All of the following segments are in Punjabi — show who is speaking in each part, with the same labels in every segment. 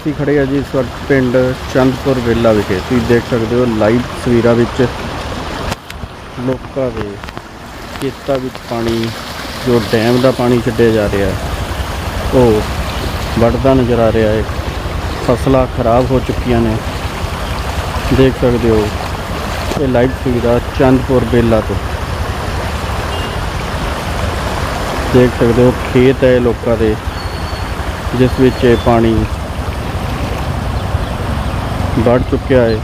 Speaker 1: ਅਸੀਂ ਖੜੇ ਆ ਜੀ ਇਸ ਵਕਤ ਪਿੰਡ ਚੰਦਪੁਰ ਵੇਲਾ ਵਿਖੇ। ਤੁਸੀਂ ਦੇਖ ਸਕਦੇ ਹੋ ਲਾਈਵ ਤਸਵੀਰਾਂ ਵਿੱਚ ਲੋਕਾਂ ਦੇ ਖੇਤਾਂ ਵਿੱਚ ਪਾਣੀ, ਜੋ ਡੈਮ ਦਾ ਪਾਣੀ ਛੱਡਿਆ ਜਾ ਰਿਹਾ, ਉਹ ਵੜਦਾ ਨਜ਼ਰ ਆ ਰਿਹਾ ਹੈ। ਫਸਲਾਂ ਖਰਾਬ ਹੋ ਚੁੱਕੀਆਂ ਨੇ। ਦੇਖ ਸਕਦੇ ਹੋ ਇਹ ਲਾਈਵ ਤਸਵੀਰਾਂ ਚੰਦਪੁਰ ਵੇਲਾ ਤੋਂ। ਦੇਖ ਸਕਦੇ ਹੋ ਖੇਤ ਹੈ ਲੋਕਾਂ ਦੇ, ਜਿਸ ਵਿੱਚ ਇਹ ਪਾਣੀ ਵੜ ਚੁੱਕਿਆ ਹੈ।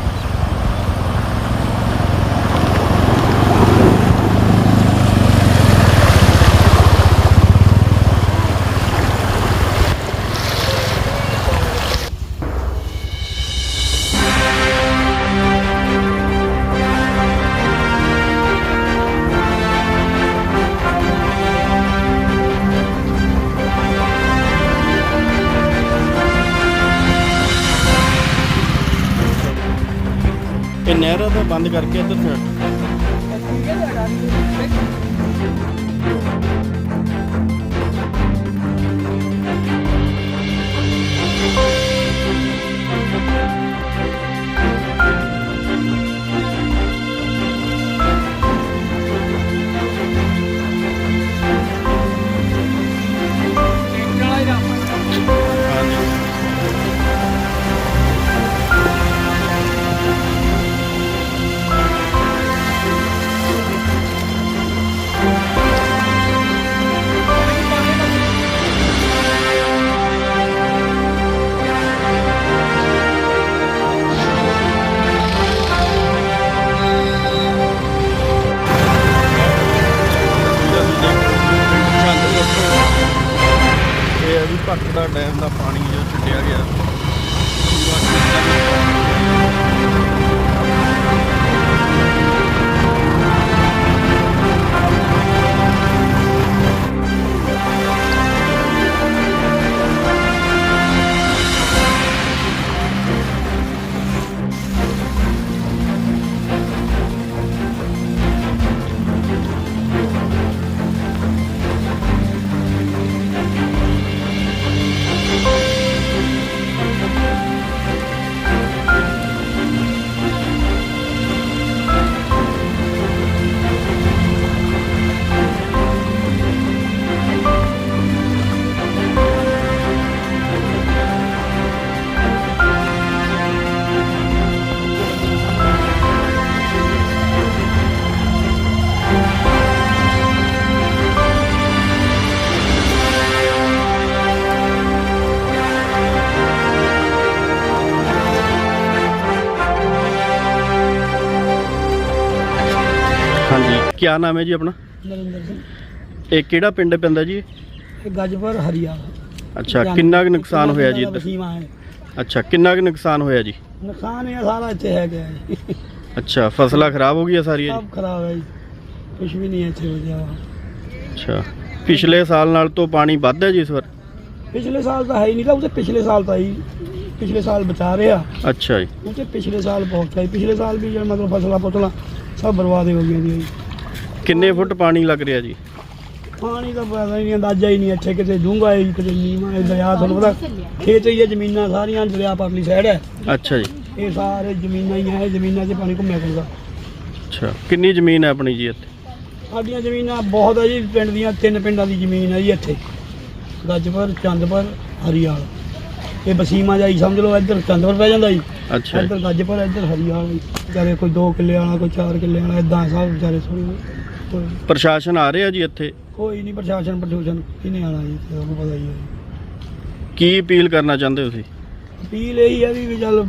Speaker 1: ਨਹਿਰਾਂ ਦਾ ਬੰਦ ਕਰਕੇ ਇੱਧਰ ਛੱਡਿਆ ਗਿਆ। ਪੂਰਾ ਕੀ ਨਾਮ ਹੈ ਜੀ ਆਪਣਾ?
Speaker 2: ਨਰਿੰਦਰ ਸਿੰਘ।
Speaker 1: ਇਹ ਕਿਹੜਾ ਪਿੰਡ ਪੈਂਦਾ ਜੀ?
Speaker 2: ਇਹ ਗੱਜਪੁਰ ਹਰੀਆ।
Speaker 1: ਅੱਛਾ ਕਿੰਨਾ ਕੁ ਨੁਕਸਾਨ ਹੋਇਆ ਜੀ ਇੱਧਰ?
Speaker 2: ਹੈ
Speaker 1: ਅੱਛਾ ਕਿੰਨਾ ਕੁ ਨੁਕਸਾਨ ਹੋਇਆ ਜੀ?
Speaker 2: ਨੁਕਸਾਨ ਇਹ ਸਾਰਾ ਇੱਥੇ ਹੈ ਗਿਆ ਜੀ।
Speaker 1: ਅੱਛਾ ਫਸਲਾਂ ਖਰਾਬ ਹੋ ਗਈਆਂ ਸਾਰੀਆਂ ਜੀ?
Speaker 2: ਸਭ ਖਰਾਬ ਹੈ ਜੀ। ਕੁਝ ਵੀ ਨਹੀਂ ਹੈ ਇੱਥੇ ਵਧੀਆ। ਵਾ।
Speaker 1: ਅੱਛਾ ਪਿਛਲੇ ਸਾਲ ਨਾਲ ਤੋਂ ਪਾਣੀ ਵੱਧ ਹੈ ਜੀ ਇਸ ਵਾਰ?
Speaker 2: ਪਿਛਲੇ ਸਾਲ ਤਾਂ ਹੈ ਹੀ ਨਹੀਂ ਤਾਂ ਉਹ ਤੇ ਪਿਛਲੇ ਸਾਲ ਤਾਂ ਹੀ ਪਿਛਲੇ ਸਾਲ ਬਚਾ ਰਿਹਾ।
Speaker 1: ਅੱਛਾ ਜੀ।
Speaker 2: ਉਹ ਤੇ ਪਿਛਲੇ ਸਾਲ ਬਹੁਤ ਹੈ ਪਿਛਲੇ ਸਾਲ ਵੀ ਜਿਹੜਾ ਮਤਲਬ ਫਸਲਾਂ ਫਸਲਾਂ ਸਭ ਬਰਬਾਦ ਹੋ ਗਈਆਂ ਜੀ।
Speaker 1: ਕਿੰਨੇ ਫੁੱਟ ਪਾਣੀ ਲੱਗ ਰਿਹਾ ਜੀ?
Speaker 2: ਪਾਣੀ ਦਾ ਪਤਾ ਹੀ ਨਹੀਂ ਅੰਦਾਜ਼ਾ ਹੀ ਨਹੀਂ ਇੱਥੇ ਕਿਤੇ ਡੂੰਘਾ ਹੈ ਕਿਤੇ ਨੀਵਾਂ ਹੈ ਦਰਿਆ ਤੁਹਾਨੂੰ ਪਤਾ ਖੇਤ ਹੀ ਹੈ ਜ਼ਮੀਨਾਂ ਸਾਰੀਆਂ ਦਰਿਆ ਪਰਲੀ ਸਾਈਡ ਹੈ।
Speaker 1: ਅੱਛਾ ਜੀ।
Speaker 2: ਇਹ ਸਾਰੇ ਜ਼ਮੀਨਾਂ ਹੀ ਹੈ ਜ਼ਮੀਨਾਂ 'ਚ ਪਾਣੀ ਘੁੰਮਿਆ ਕਰਦਾ
Speaker 1: ਅੱਛਾ ਕਿੰਨੀ ਜ਼ਮੀਨ ਹੈ ਆਪਣੀ ਜੀ ਇੱਥੇ?
Speaker 2: ਸਾਡੀਆਂ ਜ਼ਮੀਨਾਂ ਬਹੁਤ ਹੈ ਜੀ ਪਿੰਡ ਦੀਆਂ ਤਿੰਨ ਪਿੰਡਾਂ ਦੀ ਜ਼ਮੀਨ ਹੈ ਜੀ ਇੱਥੇ। ਗੱਜਪੁਰ ਚੰਦਪੁਰ ਹਰੀਆਲ। ਇਹ ਬਸੀਮਾ ਜਾਈ ਸਮਝ ਲਓ ਇੱਧਰ ਚੰਦਪੁਰ ਪੈ ਜਾਂਦਾ ਜੀ।
Speaker 1: ਅੱਛਾ।
Speaker 2: ਇੱਧਰ ਗੱਜਪੁਰ ਇੱਧਰ ਹਰੀਆਲ। ਜੀ ਵਿਚਾਰੇ ਕੋਈ 2 ਕਿੱਲੇ ਵਾਲਾ ਕੋਈ 4 ਕਿੱਲੇ ਵਾਲਾ ਇਦਾਂ ਸਭ ਵਿਚਾਰੇ ਸੁਣੀ ਕੋਈ
Speaker 1: ਪ੍ਰਸ਼ਾਸਨ ਆ ਰਿਹਾ ਜੀ ਇੱਥੇ?
Speaker 2: ਕੋਈ ਨਹੀਂ ਪ੍ਰਸ਼ਾਸਨ ਪ੍ਰਸ਼ਾਸਨ ਕਿਹਨੇ ਆਣਾ ਜੀ ਤੁਹਾਨੂੰ ਪਤਾ ਹੀ ਹੈ
Speaker 1: ਕੀ ਅਪੀਲ ਕਰਨਾ ਚਾਹੁੰਦੇ ਹੋ ਤੁਸੀਂ?
Speaker 2: ਅਪੀਲ ਇਹੀ ਹੈ ਵੀ ਵੀ ਚੱਲ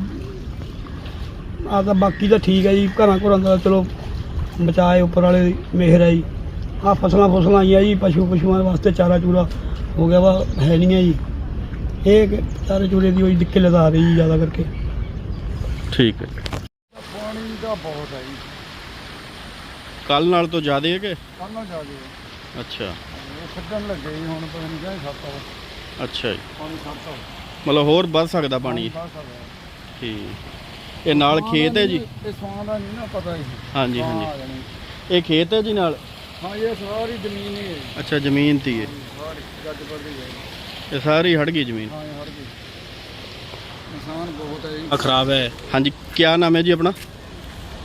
Speaker 2: ਆ ਤਾਂ ਬਾਕੀ ਤਾਂ ਠੀਕ ਹੈ ਜੀ ਘਰਾਂ ਘਰਾਂ ਦਾ ਚਲੋ ਬਚਾਏ ਉੱਪਰ ਵਾਲੇ ਦੀ ਮਿਹਰ ਹੈ ਜੀ। ਆ ਫਸਲਾਂ ਫਸਲਾਂ ਆਈਆਂ ਜੀ ਪਸ਼ੂ ਪਸ਼ੂਆਂ ਵਾਸਤੇ ਚਾਰਾ ਚੂਰਾ ਹੋ ਗਿਆ ਵਾ ਹੈ ਨਹੀਂ ਹੈ ਜੀ। ਇਹ ਚਾਰੇ ਚੂਰੇ ਦੀ ਹੋਈ ਦਿੱਕਤ ਲਦਾ ਰਹੀ ਜੀ ਜ਼ਿਆਦਾ ਕਰਕੇ।
Speaker 1: ਠੀਕ ਹੈ
Speaker 2: ਪਾਣੀ ਦਾ ਬਹੁਤ ਹੈ ਜੀ।
Speaker 1: ਕੱਲ ਨਾਲ ਤੋਂ ਜ਼ਿਆਦਾ ਹੈ ਕਿ
Speaker 2: ਕੱਲ੍ਹ ਜਾ ਕੇ
Speaker 1: ਅੱਛਾ।
Speaker 2: ਇਹ ਛੱਡਣ ਲੱਗੇ ਜੀ ਹੁਣ ਪਤਾ ਨਹੀਂ ਕਿਹਨੇ ਛੱਡਤਾ
Speaker 1: ਅੱਛਾ ਜੀ।
Speaker 2: ਪਾਣੀ ਛੱਡਤਾ
Speaker 1: ਮਤਲਬ ਹੋਰ ਵੱਧ ਸਕਦਾ ਪਾਣੀ? ਠੀਕ। ਇਹ ਨਾਲ ਖੇਤ ਹੈ ਜੀ?
Speaker 2: ਇਹ ਸੌਂ ਦਾ ਨਹੀਂ ਨਾ ਪਤਾ ਜੀ।
Speaker 1: ਹਾਂਜੀ ਹਾਂਜੀ। ਇਹ ਖੇਤ ਹੈ ਜੀ ਨਾਲ?
Speaker 2: ਹਾਂ ਇਹ ਸਾਰੀ ਜ਼ਮੀਨ ਹੀ ਹੈ
Speaker 1: ਅੱਛਾ ਜ਼ਮੀਨ ਤੀ ਹੈ
Speaker 2: ਸਾਰੀ
Speaker 1: ਇਹ ਸਾਰੀ ਹੜ ਗਈ ਜ਼ਮੀਨ?
Speaker 2: ਹਾਂ ਹਰ ਗਈ। ਨੁਕਸਾਨ ਬਹੁਤ ਹੈ ਜੀ।
Speaker 3: ਖਰਾਬ ਹੈ।
Speaker 1: ਹਾਂਜੀ ਕੀ ਨਾਮ ਹੈ ਜੀ ਆਪਣਾ?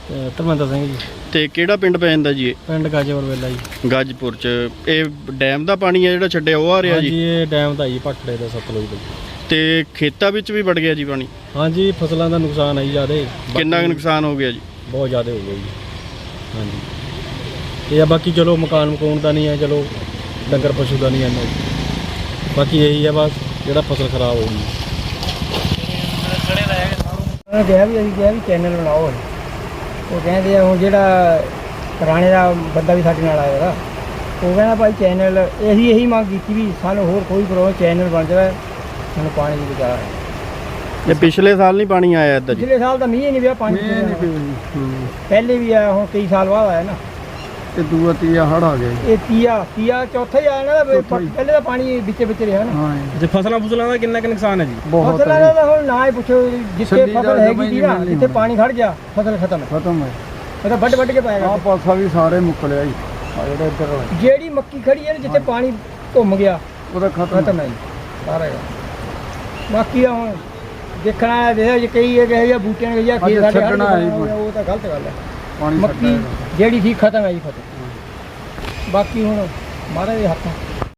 Speaker 3: ਧਰਮਿੰਦਰ ਸਿੰਘ ਜੀ।
Speaker 1: ਤੇ ਕਿਹੜਾ ਪਿੰਡ ਪੈ ਜਾਂਦਾ ਜੀ
Speaker 3: ਪਿੰਡ ਗਾਜੇਪੁਰ ਵੇਲਾ ਜੀ।
Speaker 1: ਗਾਜਪੁਰ ਚ। ਇਹ ਡੈਮ ਦਾ ਪਾਣੀ ਹੈ ਜਿਹੜਾ ਛੱਡਿਆ ਉਹ ਆ ਰਿਹਾ
Speaker 3: ਹਾਂਜੀ
Speaker 1: ਜੀ
Speaker 3: ਇਹ ਡੈਮ ਦਾ ਜੀ ਪਟੜੇ ਦਾ ਸਤਲੁਜ ਦਾ
Speaker 1: ਤੇ ਖੇਤਾਂ ਵਿੱਚ ਵੀ ਵੜ ਗਿਆ ਜੀ ਪਾਣੀ?
Speaker 3: ਹਾਂਜੀ ਫਸਲਾਂ ਦਾ ਨੁਕਸਾਨ ਹੈ ਜ਼ਿਆਦੇ।
Speaker 1: ਕਿੰਨਾ ਕੁ ਨੁਕਸਾਨ ਹੋ ਗਿਆ ਜੀ?
Speaker 3: ਬਹੁਤ ਜ਼ਿਆਦੇ ਹੋ ਗਿਆ ਜੀ। ਹਾਂਜੀ। ਇਹ ਆ ਬਾਕੀ ਚਲੋ ਮਕਾਨ ਮਕਾਨ ਦਾ ਨਹੀਂ ਹੈ ਚਲੋ ਡੰਗਰ ਪਸ਼ੂ ਦਾ ਨਹੀਂ ਇੰਨਾ ਜੀ। ਬਾਕੀ ਇਹੀ ਹੈ ਬਸ ਜਿਹੜਾ ਫਸਲ ਖਰਾਬ ਹੋ ਗਈ
Speaker 4: ਉਹਨਾਂ ਕਿਹਾ ਵੀ ਅਸੀਂ ਕਿਹਾ ਵੀ ਚੈਨਲ ਬਣਾਓ। ਉਹ ਕਹਿੰਦੇ ਆ ਹੁਣ ਜਿਹੜਾ ਪੁਰਾਣੇ ਦਾ ਬੰਦਾ ਵੀ ਸਾਡੇ ਨਾਲ ਆਇਆ ਹੈਗਾ ਉਹ ਕਹਿੰਦਾ ਭਾਈ ਚੈਨਲ ਅਸੀਂ ਇਹੀ ਮੰਗ ਕੀਤੀ ਵੀ ਸਾਨੂੰ ਹੋਰ ਕੋਈ ਪ੍ਰੋਬਲਮ ਚੈਨਲ ਬਣ ਜਾਵੇ ਸਾਨੂੰ ਪਾਣੀ ਦੀ ਬਚਾ ਹੈ।
Speaker 1: ਇਹ ਪਿਛਲੇ ਸਾਲ ਨਹੀਂ ਪਾਣੀ ਆਇਆ ਜੀ?
Speaker 4: ਪਿਛਲੇ ਸਾਲ ਤਾਂ ਮੀਂਹ ਹੀ ਨਹੀਂ ਪਿਆ ਪਾਣੀ ਪਹਿਲੇ ਵੀ ਆਇਆ ਹੁਣ ਕਈ ਸਾਲ ਬਾਅਦ ਆਇਆ ਨਾ।
Speaker 2: ਤੇ ਦੂਆ ਤੀਆ ਹੜ ਆ ਗਿਆ
Speaker 4: ਇਹ ਤੀਆ ਤੀਆ ਚੌਥਾ ਹੀ ਆਇਆ ਨਾ ਵੀ ਪਹਿਲੇ ਤਾਂ ਪਾਣੀ ਵਿੱਚ ਵਿੱਚ ਰਿਹਾ ਨਾ।
Speaker 2: ਹਾਂ
Speaker 3: ਜੇ। ਫਸਲਾਂ ਫਸਲਾਂ ਦਾ ਕਿੰਨਾ ਕੁ ਨੁਕਸਾਨ ਹੈ ਜੀ?
Speaker 2: ਬਹੁਤ
Speaker 4: ਫਸਲਾਂ ਦਾ ਤਾਂ ਹੁਣ ਨਾ ਹੀ ਪੁੱਛੋ ਜਿੱਥੇ
Speaker 2: ਛੱਡੀ
Speaker 4: ਫਸਲ
Speaker 2: ਦਾ
Speaker 4: ਹੈਗੀ
Speaker 2: ਜਮਾਂ ਹੀ
Speaker 4: ਸੀ ਨਾ
Speaker 2: ਨਹੀਂ
Speaker 4: ਜਿੱਥੇ ਪਾਣੀ ਖੜ ਗਿਆ ਫਸਲ ਖਤਮ। ਹੈ
Speaker 2: ਖਤਮ ਹੈ।
Speaker 4: ਉਹ ਤਾਂ ਵੱਢ ਵੱਢ ਕੇ ਪਾਏਗਾ
Speaker 2: ਆਹ ਪਾਸਾ ਵੀ ਸਾਰੇ ਮੁੱਕ ਲਿਆ ਜੀ। ਆ ਜਿਹੜਾ ਇੱਧਰ ਵਾਲਾ,
Speaker 4: ਜਿਹੜੀ ਮੱਕੀ ਖੜੀ ਹੈ ਨਾ ਜਿੱਥੇ ਪਾਣੀ ਘੁੰਮ ਗਿਆ
Speaker 2: ਉਹਦਾ ਖਤਮ
Speaker 4: ਖਤਮ ਹੈ ਜੀ ਸਾਰਾ ਹੀ। ਬਾਕੀ ਆ ਹੁਣ ਦੇਖਣਾ ਹੈ ਦੇਖਿਆ ਜੇ ਕਈ ਇਹ ਕਹੇ ਜਾਂ ਬੂਟਿਆਂ ਨੇ ਜਾਂ
Speaker 2: ਅੱਜ
Speaker 4: ਖੇਤ ਸਾਡੇ ਹੜ੍ਹ
Speaker 2: ਛੱਡਣਾ ਹੈ ਜੀ
Speaker 4: ਹੋ ਗਿਆ, ਉਹ ਤਾਂ ਗਲਤ ਗੱਲ ਹੈ।
Speaker 2: ਪਾਣੀ
Speaker 4: ਮੱਕੀ
Speaker 2: ਛੱਡਿਆ
Speaker 4: ਜਿਹੜੀ ਸੀ ਖਤਮ ਹੈ ਜੀ ਖਤਮ। ਬਾਕੀ ਹੁਣ ਮਹਾਰਾਜ ਦੇ ਹੱਥਾਂ